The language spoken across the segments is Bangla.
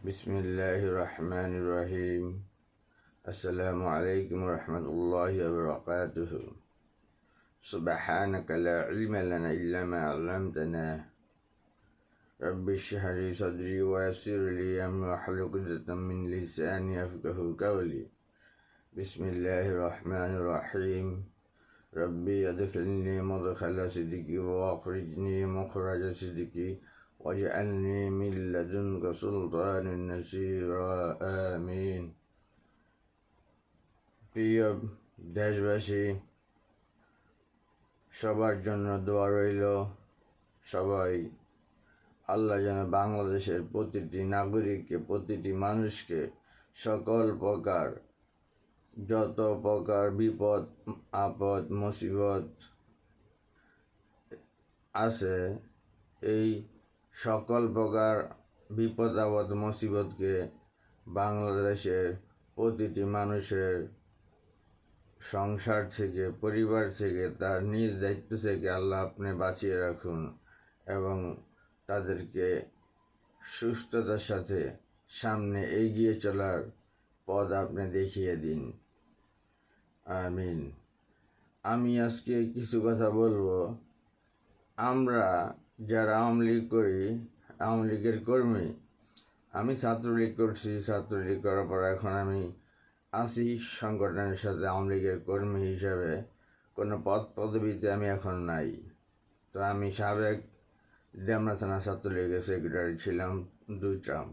بسم الله الرحمن الرحيم. السلام عليكم ورحمة الله وبركاته. سبحانك لا علم لنا إلا ما علمتنا. رب اشرح لي صدري ويسر لي أمري واحلل عقدة من لساني يفقه قولي. بسم الله الرحمن الرحيم. ربي أدخلني مدخل صدقي وأخرجني مخرج صدقي. واجعلني من لدنك سلطان نصيرا آمين প্রিয় দেশবাসী সবার জন্য দোয়া রইল সবাই আল্লাহ যেন বাংলাদেশের প্রতিটি নাগরিককে প্রতিটি মানুষকে সকল প্রকার যত প্রকার বিপদ আপদ মুসিবত আছে এই সকল প্রকার বিপদ, আপদ, মুসিবতকে বাংলাদেশের প্রতিটি মানুষের সংসার থেকে, পরিবার থেকে, তার নিজ দায়িত্ব থেকে আল্লাহ আপনি বাঁচিয়ে রাখুন এবং তাদেরকে সুস্থতার সাথে সামনে এগিয়ে চলার পথ আপনি দেখিয়ে দিন। আমিন। আমি আজকে কিছু কথা বলব। আমরা যারা আওয়ামী লীগ করি, আওয়ামী লীগের কর্মী, আমি ছাত্রলীগ করছি, ছাত্রলীগ করার পর এখন আমি আছি সংগঠনের সাথে আওয়ামী লীগের কর্মী হিসাবে। কোনো পদ পদবিতে আমি এখন নাই। তো আমি সাবেক ডেমরা থানা ছাত্রলীগের সেক্রেটারি ছিলাম দুই ট্রাম।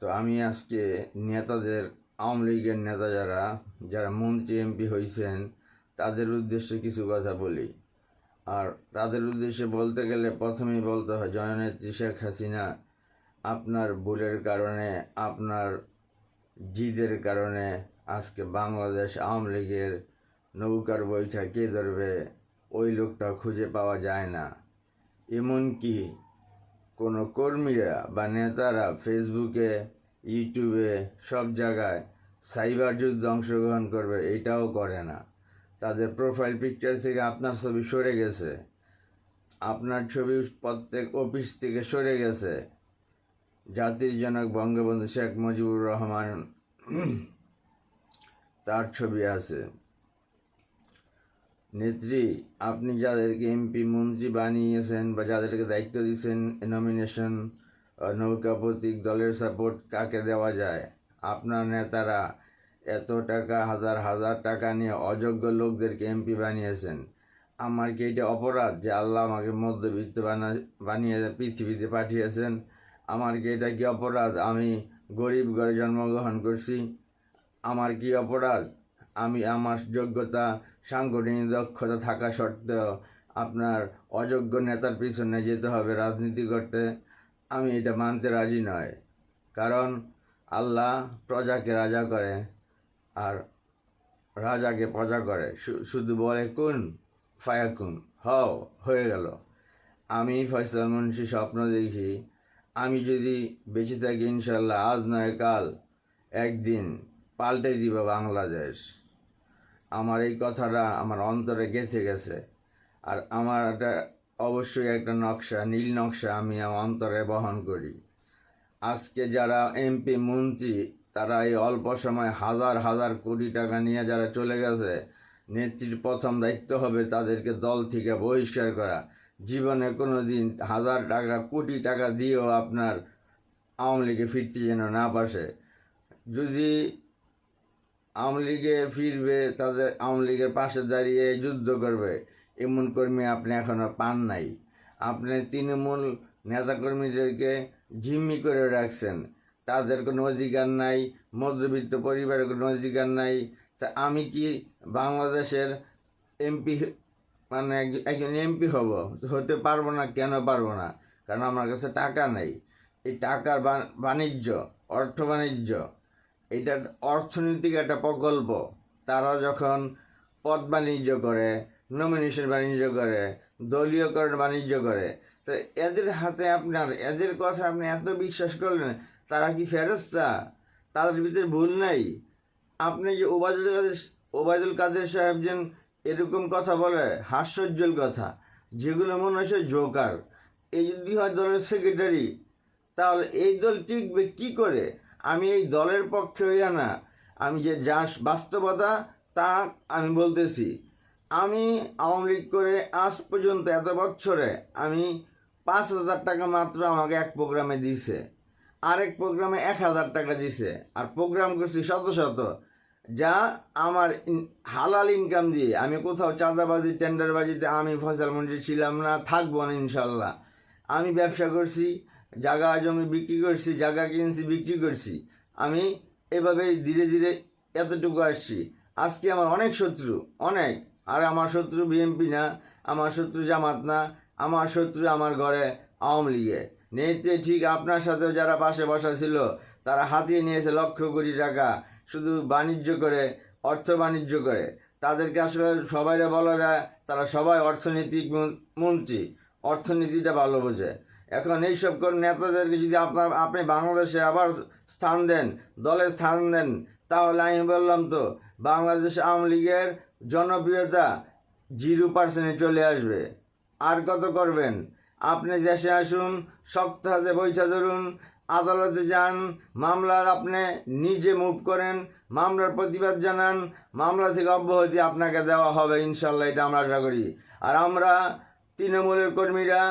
তো আমি আজকে নেতাদের, আওয়ামী লীগের নেতা যারা যারা মন্ত্রী, এমপি হয়েছেন তাদের উদ্দেশ্যে কিছু কথা বলি। আর তাদের উদ্দেশ্যে বলতে গেলে প্রথমেই বলতে হয় জননেত্রী শেখ হাসিনা আপনার ভুলের কারণে, আপনার জিদের কারণে আজকে বাংলাদেশ আওয়ামী লীগের নৌকার বইটা কে ধরবে, ওই লোকটা খুঁজে পাওয়া যায় না। এমনকি কোনো কর্মীরা বা নেতারা ফেসবুকে, ইউটিউবে সব জায়গায় সাইবার যুদ্ধে অংশগ্রহণ করবে, এটাও করে না। তাদের প্রোফাইল পিকচার থেকে আপনার ছবি সরে গেছে। আপনার ছবি প্রত্যেক অফিস থেকে সরে গেছে। জাতির জনক বঙ্গবন্ধু শেখ মুজিবুর রহমান তার ছবি আছে। নেত্রী, আপনি যাদেরকে এমপি মন্ত্রী বানিয়েছেন বা যাদেরকে দায়িত্ব দিয়েছেন নমিনেশন নৌকা প্রতীক, দলের সাপোর্ট কাকে দেওয়া যায়? আপনার নেতারা এত টাকা, হাজার হাজার টাকা নিয়ে অযোগ্য লোকদেরকে এমপি বানিয়েছেন। আমার কি এটা অপরাধ যে আল্লাহ আমাকে মধ্যবিত্ত বানা, বানিয়ে পৃথিবীতে পাঠিয়েছেন? আমার কি এটা কি অপরাধ? আমি গরিব ঘরে জন্মগ্রহণ করছি। আমার কি অপরাধ? আমি আমার যোগ্যতা, সাংগঠনিক দক্ষতা থাকা সত্ত্বেও আপনার অযোগ্য নেতার পিছনে যেতে হবে রাজনীতি করতে। আমি এটা মানতে রাজি নয়। কারণ আল্লাহ প্রজাকে রাজা করে। আর রাজাকে প্রজা করে শুধু বলে, কোন ফায়াকুন হও, হয়ে গেল। আমি ফয়সাল মুন্সি স্বপ্ন দেখি। আমি যদি বেঁচে থাকি, ইনশাল্লাহ আজ নয়, কাল একদিন পাল্টে দিব বাংলাদেশ। আমার এই কথাটা আমার অন্তরে গেছে গেছে। আর আমার একটা অবশ্যই একটা নকশা, নীল নকশা আমি আমার অন্তরে বহন করি। আজকে যারা এমপি, মন্ত্রী তারা এই অল্প সময় হাজার হাজার কোটি টাকা নিয়ে যারা চলে গেছে, নেত্রীর প্রথম দায়িত্ব হবে তাদেরকে দল থেকে বহিষ্কার করা। জীবনে কোনো দিন হাজার টাকা, কোটি টাকা দিয়েও আপনার আওয়ামী লীগে ফিরতে যেন না পাশে যদি আওয়ামী লীগে ফিরবে, তাদের আওয়ামী লীগের পাশে দাঁড়িয়ে যুদ্ধ করবে, এমন কর্মী আপনি এখনও পান নাই। আপনি তৃণমূল নেতাকর্মীদেরকে জিম্মি করে রাখছেন। তাদের কোনো অধিকার নাই, মধ্যবিত্ত পরিবারের কোনো অধিকার নাই। তা আমি কি বাংলাদেশের এমপি মানে একজন এমপি হব? হতে পারব না, কেন পারব না? কারণ আমার কাছে টাকা নেই। এই টাকার বাণিজ্য, অর্থ বাণিজ্য, এটা অর্থনৈতিক একটা প্রকল্প। তারা যখন পদ বাণিজ্য করে নমিনেশন বাণিজ্য করে, দলীয়করণ বাণিজ্য করে, তো এদের হাতে আপনার, এদের কথা আপনি এত বিশ্বাস করলেন তারা কি ফেরস্তা তাদের ভিতরে ভুল নাই। আপনি যে ওবায়দুল কাদের ওবায়দুল কাদের সাহেব যেন এরকম কথা বলে, হাস্যোজ্জ্বল কথা, যেগুলো মনে হচ্ছে জোকার। এই যদি হয় দলের সেক্রেটারি তাহলে এই দল টিকবে কি করে? আমি এই দলের পক্ষে হইয়া না। আমি যে যা বাস্তবতা, তা আমি বলতেছি। আমি আওয়ামী লীগ করে আজ পর্যন্ত এত বছরে আমি পাঁচ হাজার টাকা মাত্র আমাকে এক প্রোগ্রামে দিছে। আরেক প্রোগ্রামে এক হাজার টাকা দিছে। আর প্রোগ্রাম করছি শত শত। যা আমার হালাল ইনকাম দিয়ে। আমি কোথাও চাঁদাবাজি টেন্ডারবাজিতে আমি ফসল মন্ত্রী ছিলাম না, থাকব না ইনশাল্লাহ। আমি ব্যবসা করছি জায়গা জমি বিক্রি করছি জায়গা কিনছি, বিক্রি করছি। আমি এভাবে ধীরে ধীরে এতটুকু আসছি। আজকে আমার অনেক শত্রু, অনেক। আর আমার শত্রু বিএনপি না, আমার শত্রু জামাত না, আমার শত্রু আমার ঘরে আওয়ামী লীগে। নেতে ঠিক আপনার সাথেও যারা পাশে বসা ছিল, তারা হাতিয়ে নিয়েছে লক্ষ কোটি টাকা। শুধু বাণিজ্য করে, অর্থ বাণিজ্য করে। তাদেরকে আসলে সবাইরে বলা যায়, তারা সবাই অর্থনৈতিক মন্ত্রী। অর্থনীতিটা ভালো বোঝে। এখন এইসব কোন নেতাদেরকে যদি আপনার, আপনি বাংলাদেশে আবার স্থান দেন, দলে স্থান দেন, তাহলে আমি বললাম তো, বাংলাদেশ আওয়ামী লীগের জনপ্রিয়তা জিরো পার্সেন্টে চলে আসবে। আর কত করবেন? আপনি দেশে আসুন, শক্ত হাতে বৈঠা ধরুন, আদালতে যান মামলা আপনি নিজে মুভ করেন, মামলার প্রতিবাদ জানান, মামলা থেকে অব্যাহতি আপনাকে দেওয়া হবে, ইনশাল্লাহ, এটা আমরা আশা করি। আর আমরা তৃণমূলের কর্মীরা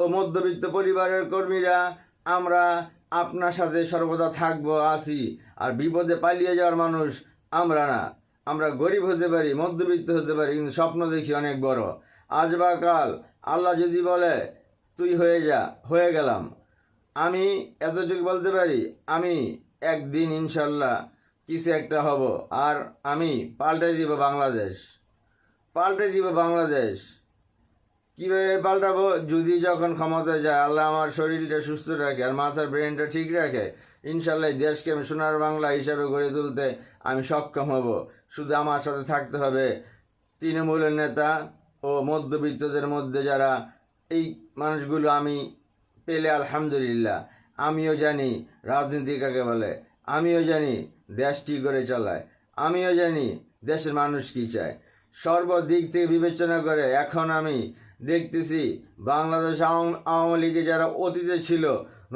ও মধ্যবিত্ত পরিবারের কর্মীরা, আমরা আপনার সাথে সর্বদা থাকব আসি আর বিপদে পালিয়ে যাওয়ার মানুষ আমরা না। আমরা গরিব হতে পারি, মধ্যবিত্ত হতে পারি, কিন্তু স্বপ্ন দেখি অনেক বড়। আজ বা কাল আল্লাহ যদি বলে, তুই হয়ে যা, হয়ে গেলাম। আমি এতটুকু বলতে পারি, আমি একদিন ইনশাল্লাহ কিছু একটা হব, আর আমি পাল্টে দিব বাংলাদেশ। পাল্টে দিব বাংলাদেশ। কীভাবে পাল্টাবো? যদি যখন ক্ষমতা যায়, আল্লাহ আমার শরীরটা সুস্থ রাখে আর মাথার ব্রেনটা ঠিক রাখে ইনশাল্লাহ দেশকে আমি সোনার বাংলা হিসাবে গড়ে তুলতে আমি সক্ষম হব। শুধু আমার সাথে থাকতে হবে। তৃণমূলের নেতা ও মধ্যবিত্তদের মধ্যে যারা, এই মানুষগুলো আমি পেলে আলহামদুলিল্লাহ। আমিও জানি রাজনীতি কাকে বলে, আমিও জানি দেশ কী করে চালায়, আমিও জানি দেশের মানুষ কী চায়। সর্বদিক থেকে বিবেচনা করে এখন আমি দেখতেছি বাংলাদেশ আওয়ামী লীগে যারা অতীতে ছিল,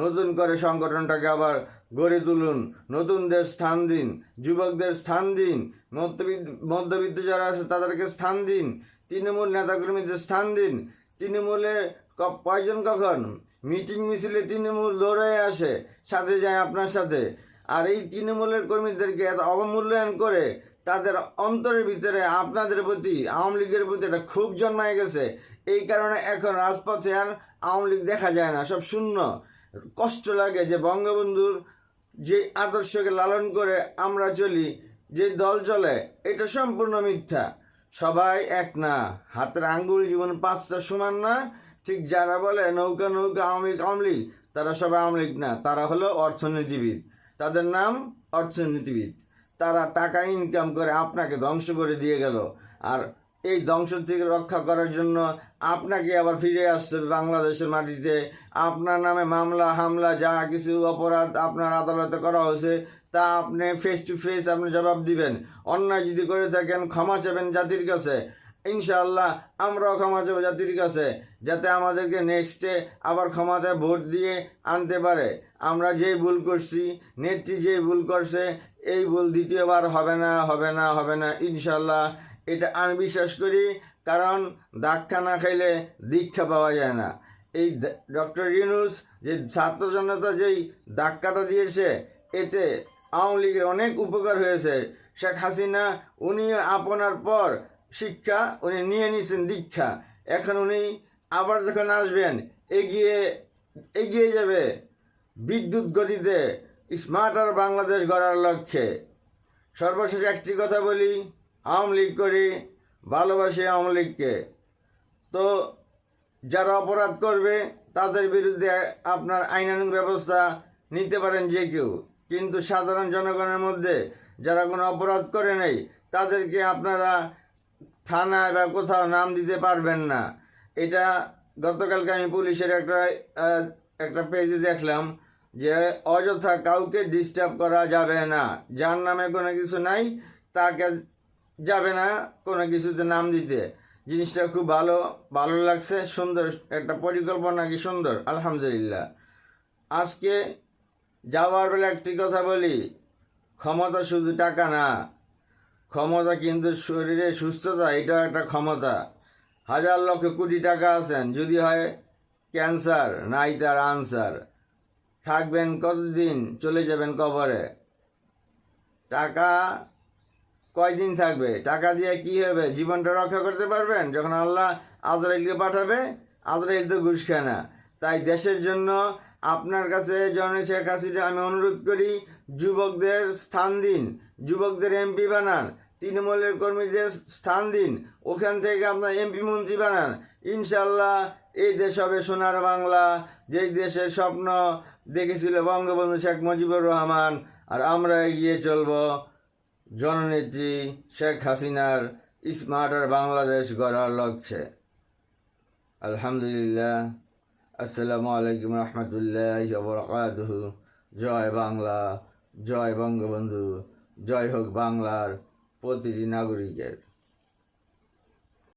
নতুন করে সংগঠনটাকে আবার গড়ে তুলুন নতুনদের স্থান দিন, যুবকদের স্থান দিন মধ্যবিত্ত যারা আছে তাদেরকে স্থান দিন তৃণমূল নেতাকর্মীদের স্থান দিন, তৃণমূলে ক- প্রয়োজন কখন? মিটিং মিছিলে তৃণমূল দৌড়ে আসে, সাথে যায় আপনার সাথে। আর এই তৃণমূলের কর্মীদেরকে এত অবমূল্যায়ন করে, তাদের অন্তরের ভিতরে আপনাদের প্রতি, আওয়ামী লীগের প্রতি একটা ক্ষোভ জন্মায় গেছে। এই কারণে এখন রাজপথে আর আওয়ামী লীগ দেখা যায় না, সব শূন্য। কষ্ট লাগে যে বঙ্গবন্ধুর যে আদর্শকে লালন করে আমরা চলি, যে দল চলে, এটা সম্পূর্ণ মিথ্যা। সবাই এক না। হাতের আঙ্গুল জীবন পাঁচটা সমান না। ঠিক যারা বলে নৌকা নৌকা, আওয়ামী আওয়ামী তারা সবাই আওয়ামী না। তারা হলো অর্থনীতিবিদ। তাদের নাম অর্থনীতিবিদ। তারা টাকা ইনকাম করে আপনাকে ধ্বংস করে দিয়ে গেল। আর এই ধ্বংস থেকে রক্ষা করার জন্য আপনাকে আবার ফিরে আসতে হবে বাংলাদেশের মাটিতে। আপনার নামে মামলা, হামলা, যা কিছু অপরাধ আপনার আদালতে করা হয়েছে, তা আপনি ফেস টু ফেস আপনি জবাব দিবেন। অন্যায় যদি করে থাকেন, ক্ষমা চাবেন জাতির কাছে। ইনশাআল্লাহ, আমরাও ক্ষমা চাবো জাতির কাছে, যাতে আমাদেরকে নেক্সটে আবার ক্ষমাতে ভোট দিয়ে আনতে পারে। আমরা যেই ভুল করছি, নেত্রী যেই ভুল করছে, এই ভুল দ্বিতীয়বার হবে না হবে না হবে না ইনশাল্লাহ এটা আমি বিশ্বাস করি, কারণ দাক্ষা না খাইলে দীক্ষা পাওয়া যায় না। এই ডক্টর ইউনুস যে ছাত্র জনতা যেই ধাক্কাটা দিয়েছে, এতে আওয়ামী লীগের অনেক উপকার হয়েছে। শেখ হাসিনা, উনি আপনার পর শিক্ষা, উনি নিয়ে নিয়েছেন দীক্ষা। এখন উনি আবার যখন আসবেন, এগিয়ে এগিয়ে যাবে বিদ্যুৎ গতিতে স্মার্টার বাংলাদেশ গড়ার লক্ষ্যে। সর্বশেষ একটি কথা বলি আওয়ামী লীগ করি, ভালোবাসি আওয়ামী লীগকে। তো যারা অপরাধ করবে, তাদের বিরুদ্ধে আপনার আইনানুগ ব্যবস্থা নিতে পারেন যে কেউ। কিন্তু সাধারণ জনগণের মধ্যে যারা কোনো অপরাধ করে নেই, তাদেরকে আপনারা থানায় বা কোথাও নাম দিতে পারবেন না। এটা গতকালকে আমি পুলিশের একটা একটা পেজে দেখলাম যে অযথা কাউকে ডিস্টার্ব করা যাবে না। যার নামে কোনো কিছু নাই, তাকে যাবে না কোনো কিছুতে নাম দিতে। জিনিসটা খুব ভালো ভালো লাগছে, সুন্দর, একটা পরিকল্পনা কি সুন্দর, আলহামদুলিল্লাহ। আজকে যাওয়ার বেলা একটি কথা বলি, ক্ষমতা শুধু টাকা না, ক্ষমতা কিন্তু শরীরে সুস্থতা, এটাও একটা ক্ষমতা। হাজার লক্ষ কোটি টাকা আছেন, যদি হয় ক্যান্সার, নাই তার আনসার। থাকবেন কতদিন, চলে যাবেন কবরে। টাকা কয়দিন থাকবে? টাকা দিয়ে কি হবে? জীবনটা রক্ষা করতে পারবেন? যখন আল্লাহ আজরাইলকে পাঠাবে, আজরাইল তো ঘুষ খায় না তাই দেশের জন্য আপনার কাছে জন শেখ হাসিনা, আমি অনুরোধ করি, যুবকদের স্থান দিন। যুবকদের এমপি বানান। তৃণমূলের কর্মীদের স্থান দিন। ওখান থেকে আপনার এমপি মন্ত্রী বানান। ইনশাল্লাহ এই দেশ হবে সোনার বাংলা। যেই দেশের স্বপ্ন দেখেছিল বঙ্গবন্ধু শেখ মুজিবুর রহমান, আর আমরা এগিয়ে চলবো। জননেত্রী শেখ হাসিনার স্মার্টার বাংলাদেশ গড়ার লক্ষ্যে। আলহামদুলিল্লাহ। আসসালামু আলাইকুম রহমতুল্লাহ বরকাতুহ। জয় বাংলা, জয় বঙ্গবন্ধু, জয় হোক বাংলার প্রতিটি নাগরিকের।